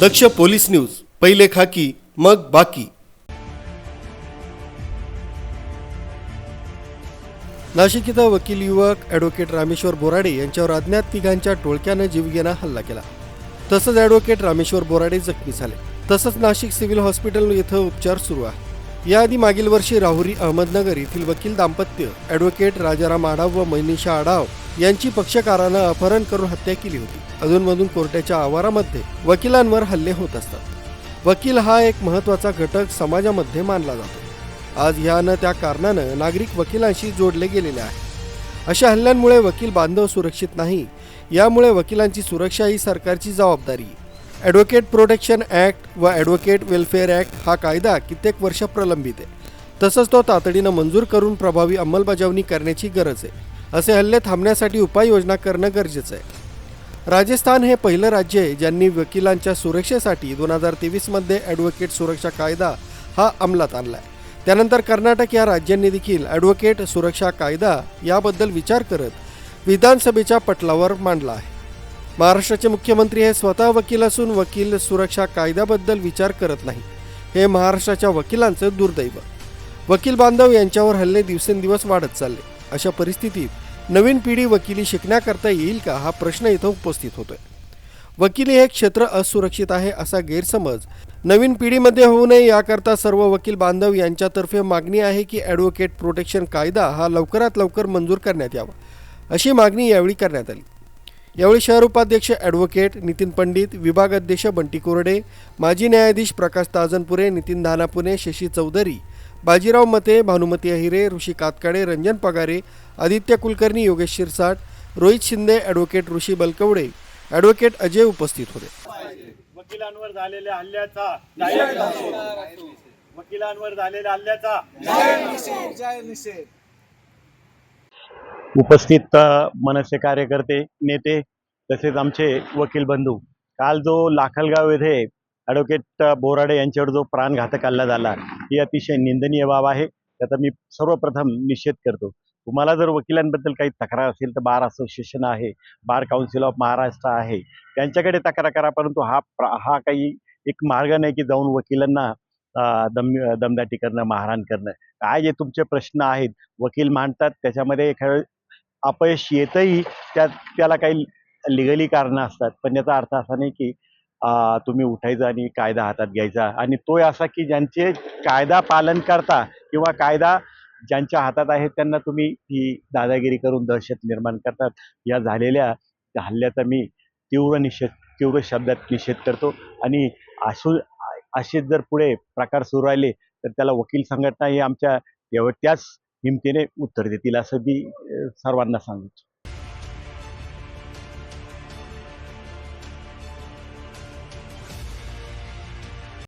दक्ष police news पहिले खाकी मग बाकी. नाशिक इथं वकील युवक ॲडव्होकेट रामेश्वर बोराडे यांच्यावर अज्ञात तिघांच्या टोळक्यानं जीवघेणा हल्ला केला. तसंच ॲडव्होकेट रामेश्वर बोराडे जखमी झाले. तसंच नाशिक सिव्हिल हॉस्पिटल येथे उपचार सुरू आहे. याआधी मागील वर्षी राहुरी अहमदनगर येथील वकील दाम्पत्य ॲडव्होकेट राजाराम आढाव व मनीषा आढाव यांची पक्षकारानं अपहरण करून हत्या केली होती. अधूनमधून कोर्टाच्या आवारामध्ये वकिलांवर हल्ले होत असतात. वकील हा एक महत्त्वाचा घटक समाजामध्ये मानला जातो. आज ह्यानं त्या कारणानं नागरिक वकिलांशी जोडले गेलेले आहे. अशा हल्ल्यांमुळे वकील बांधव सुरक्षित नाही. यामुळे वकिलांची सुरक्षा ही सरकारची जबाबदारी. ॲडव्होकेट प्रोटेक्शन ॲक्ट व ॲडव्होकेट वेलफेअर ॲक्ट हा कायदा कित्येक वर्ष प्रलंबित आहे. तसंच तो तातडीनं मंजूर करून प्रभावी अंमलबजावणी करण्याची गरज आहे. असे हल्ले थांबण्यासाठी उपाययोजना करणं गरजेचं आहे. राजस्थान हे पहिलं राज्य आहे ज्यांनी वकिलांच्या सुरक्षेसाठी दोन हजार तेवीसमध्ये ॲडव्होकेट सुरक्षा कायदा हा अंमलात आणला आहे त्यानंतर कर्नाटक या राज्यांनी देखील ॲडव्होकेट सुरक्षा कायदा याबद्दल विचार करत विधानसभेच्या पटलावर मांडला आहे. महाराष्ट्राचे मुख्यमंत्री हे स्वतः वकील असून वकील सुरक्षा कायद्याबद्दल विचार करत नाही. हे महाराष्ट्राच्या वकिलांचं दुर्दैव. वकील बांधव यांच्यावर हल्ले दिवसेंदिवस वाढत चालले. अशा परिस्थितीत नवीन पिढी वकिली शिकण्याकरता येईल का हा प्रश्न इथं उपस्थित होतोय. वकिली हे क्षेत्र असुरक्षित आहे असा गैरसमज नवीन पिढीमध्ये होऊ नये याकरता सर्व वकील बांधव यांच्यातर्फे मागणी आहे की ॲडव्होकेट प्रोटेक्शन कायदा हा लवकरात लवकर मंजूर करण्यात यावा अशी मागणी यावेळी करण्यात आली. यावेळी शहर उपाध्यक्ष ॲडव्होकेट नितीन पंडित विभाग अध्यक्ष बंटी कोरडे माजी न्यायाधीश प्रकाश ताजनपुरे नितीन धानापुरे शशी चौधरी बाजीराव मते भानुमती अहिरे ऋषी कातकाडे रंजन पगारे आदित्य कुलकर्णी योगेश शिरसाट रोहित शिंदे ॲडव्होकेट ऋषी बलकवडे ॲडव्होकेट अजय उपस्थित होते. वकिलांवर झालेल्या हल्ल्याचा वकिलांवर झालेल्या हल्ल्याचा उपस्थित मनसे कार्यकर्ते नेते तसेच आमचे वकील बंधू काल जो लाखलगाव येथे ॲडव्होकेट बोराडे यांच्यावर जो प्राणघातक हल्ला झाला ही अतिशय निंदनीय बाब आहे. त्याचा मी सर्वप्रथम निषेध करतो. तुम्हाला जर वकिलांबद्दल काही तक्रार असेल तर बार असोसिएशन आहे बार काउन्सिल ऑफ महाराष्ट्र आहे. त्यांच्याकडे तक्रार करा परंतु हा प्र- हा काही एक मार्ग नाही की जाऊन वकिलांना दम दमदाटी करणं मारहाण करणं. काय जे तुमचे प्रश्न आहेत? वकील मांडतात त्याच्यामध्ये एखादं अपयश येतही त्या त्याला काही लिगली कारणं असतात. पण याचा अर्थ असा नाही की तुम्ही उठायचं आणि कायदा हातात घ्यायचा. आणि तो असा की ज्यांचे कायदा पालन करता किंवा कायदा ज्यांच्या हातात आहे त्यांना तुम्ही ही दादागिरी करून दहशत निर्माण करतात. या झालेल्या हल्ल्याचा मी तीव्र निषेध तीव्र शब्दात निषेध करतो. आणि असू असे जर पुढे प्रकार सुरू राहिले तर त्याला वकील संघटना ही आमच्या त्याच हिमतीने उत्तर देतील असं मी सर्वांना सांगतो.